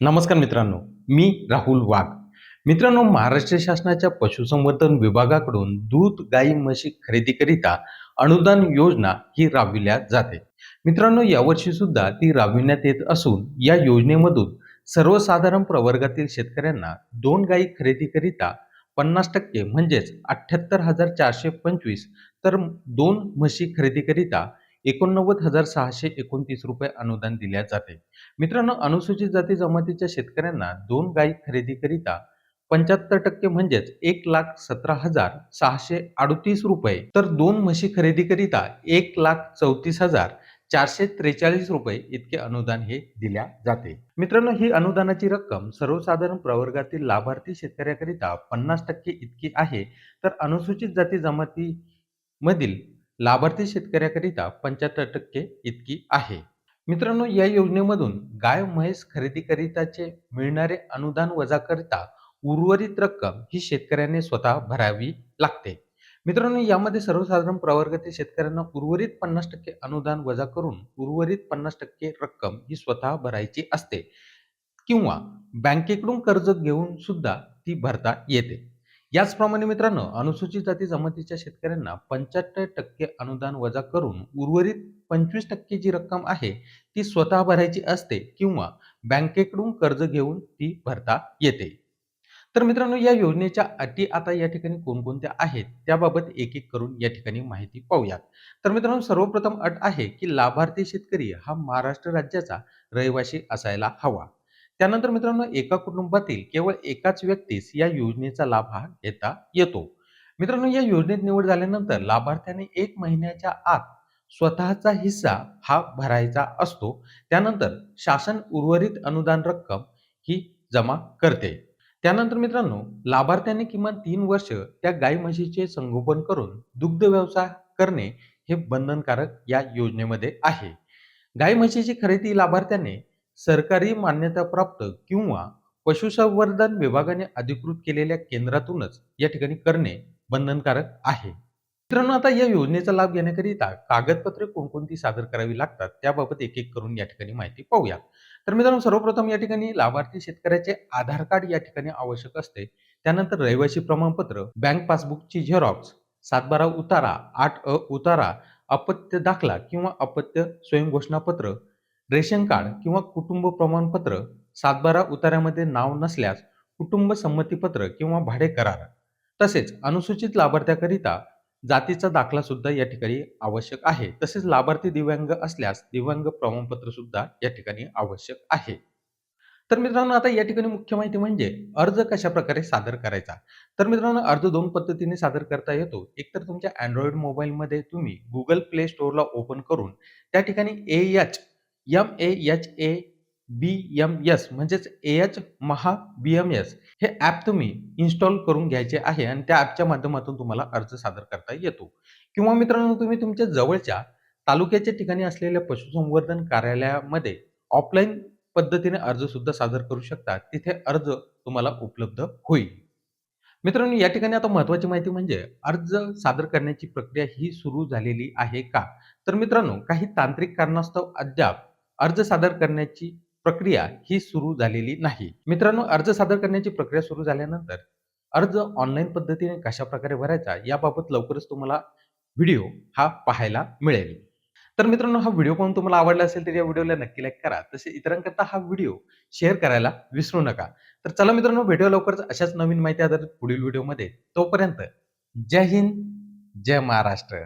नमस्कार मित्रांनो मी राहुल वाघ. मित्रांनो महाराष्ट्र शासनाच्या पशुसंवर्धन विभागाकडून दूध गाई म्हशी खरेदीकरिता अनुदान योजना ही राबविल्या जाते. मित्रांनो यावर्षी सुद्धा ती राबविण्यात येत असून या योजनेमधून सर्वसाधारण प्रवर्गातील शेतकऱ्यांना दोन गाई खरेदीकरिता पन्नास टक्के म्हणजेच अठ्ठ्याहत्तर हजार चारशे पंचवीस तर दोन म्हशी खरेदीकरिता एकोणनव्वद हजार सहाशे एकोणतीस रुपये अनुदान दिल्या जाते. मित्रांनो अनुसूचित जाती जमातीच्या शेतकऱ्यांना दोन गायी खरेदीकरिता पंच्याहत्तर टक्के म्हणजेच एक लाख सतरा हजार सहाशे अडतीस रुपये तर दोन म्हशी खरेदीकरिता एक लाख चौतीस हजार चारशे त्रेचाळीस रुपये इतके अनुदान हे दिल्या जाते. मित्रांनो ही अनुदानाची रक्कम सर्वसाधारण प्रवर्गातील लाभार्थी शेतकऱ्याकरिता पन्नास टक्के इतकी आहे. तर अनुसूचित जाती जमाती मधील लाभार्थी शेतकऱ्याकरिता पंच्याहत्तर टक्के इतकी आहे. मित्रांनो या योजनेमधून गाय म्हैस खरेदीकरिताचे मिळणारे अनुदान वजा करता उर्वरित रक्कम ही शेतकऱ्याने स्वतः भरावी लागते. मित्रांनो यामध्ये सर्वसाधारण प्रवर्गातील शेतकऱ्यांना उर्वरित पन्नास टक्के अनुदान वजा करून उर्वरित पन्नास टक्के रक्कम ही स्वतः भरायची असते किंवा बँकेकडून कर्ज घेऊन सुद्धा ती भरता येते. याचप्रमाणे मित्रांनो अनुसूचित जाती जमातीच्या शेतकऱ्यांना पंच्याहत्तर टक्के अनुदान वजा करून उर्वरित पंचवीस टक्के जी रक्कम आहे ती स्वतः भरायची असते किंवा बँकेकडून कर्ज घेऊन ती भरता येते. तर मित्रांनो या योजनेच्या अटी आता या ठिकाणी कोणकोणत्या आहेत त्याबाबत एक एक करून या ठिकाणी माहिती पाहूयात. तर मित्रांनो सर्वप्रथम अट आहे की लाभार्थी शेतकरी हा महाराष्ट्र राज्याचा रहिवासी असायला हवा. त्यानंतर मित्रांनो एका कुटुंबातील केवळ एकाच व्यक्तीस या योजनेचा लाभ हा घेता येतो. मित्रांनो या योजनेत निवड झाल्यानंतर लाभार्थ्याने एक महिन्याच्या आत स्वतःचा हिस्सा हा भरायचा असतो. त्यानंतर शासन उर्वरित अनुदान रक्कम ही जमा करते. त्यानंतर मित्रांनो लाभार्थ्याने किमान तीन वर्ष त्या गाई म्हशीचे संगोपन करून दुग्ध व्यवसाय करणे हे बंधनकारक या योजनेमध्ये आहे. गाई म्हशीची खरेदी लाभार्थ्याने सरकारी मान्यताप्राप्त किंवा पशुसंवर्धन विभागाने अधिकृत केलेल्या केंद्रातूनच या ठिकाणी करणे बंधनकारक आहे. मित्रांनो आता या योजनेचा लाभ घेण्याकरिता कागदपत्रे कोणकोणती सादर करावी लागतात त्याबाबत एक एक करून या ठिकाणी माहिती पाहूया. तर मित्रांनो सर्वप्रथम या ठिकाणी लाभार्थी शेतकऱ्याचे आधार कार्ड या ठिकाणी आवश्यक असते. त्यानंतर रहिवासी प्रमाणपत्र बँक पासबुकची झेरॉक्स सातबारा उतारा आठ अ उतारा अपत्य दाखला किंवा अपत्य स्वयंघोषणापत्र रेशन कार्ड किंवा कुटुंब प्रमाणपत्र सातबारा उतार्यामध्ये नाव नसल्यास कुटुंब संमतीपत्र किंवा भाडे करार. तसेच अनुसूचित लाभार्थ्याकरिता जातीचा दाखला सुद्धा या ठिकाणी आवश्यक आहे. तसेच लाभार्थी दिव्यांग असल्यास दिव्यांग प्रमाणपत्र सुद्धा या ठिकाणी आवश्यक आहे. तर मित्रांनो आता या ठिकाणी मुख्य माहिती म्हणजे अर्ज कशा प्रकारे सादर करायचा? तर मित्रांनो अर्ज दोन पद्धतीने सादर करता येतो. एक तर तुमच्या अँड्रॉइड मोबाईलमध्ये तुम्ही गुगल प्ले स्टोअरला ओपन करून त्या ठिकाणी A H M A H A B M S म्हणजेच A H Maha B M S हे ॲप तुम्ही इन्स्टॉल करून घ्यायचे आहे आणि त्या ॲपच्या माध्यमातून तुम्हाला अर्ज सादर करता येतो. किंवा मित्रांनो तुम्ही तुमच्या जवळच्या तालुक्याच्या ठिकाणी असलेल्या पशुसंवर्धन कार्यालयामध्ये ऑफलाईन पद्धतीने अर्ज सुद्धा सादर करू शकता. तिथे अर्ज तुम्हाला उपलब्ध होईल. मित्रांनो या ठिकाणी आता महत्वाची माहिती म्हणजे अर्ज सादर करण्याची प्रक्रिया ही सुरू झालेली आहे का? तर मित्रांनो काही तांत्रिक कारणास्तव अद्याप अर्ज सादर करण्याची प्रक्रिया ही सुरू झालेली नाही. मित्रांनो अर्ज सादर करण्याची प्रक्रिया सुरू झाल्यानंतर अर्ज ऑनलाईन पद्धतीने कशा प्रकारे भरायचा याबाबत लवकरच तुम्हाला व्हिडिओ हा पाहायला मिळेल. तर मित्रांनो हा व्हिडिओ पाहून तुम्हाला आवडला असेल तर या व्हिडिओला नक्की लाईक करा. तसे इतरांकरता हा व्हिडिओ शेअर करायला विसरू नका. तर चला मित्रांनो व्हिडिओ लवकरच अशाच नवीन माहिती आधारित पुढील व्हिडिओमध्ये तोपर्यंत जय हिंद जय महाराष्ट्र.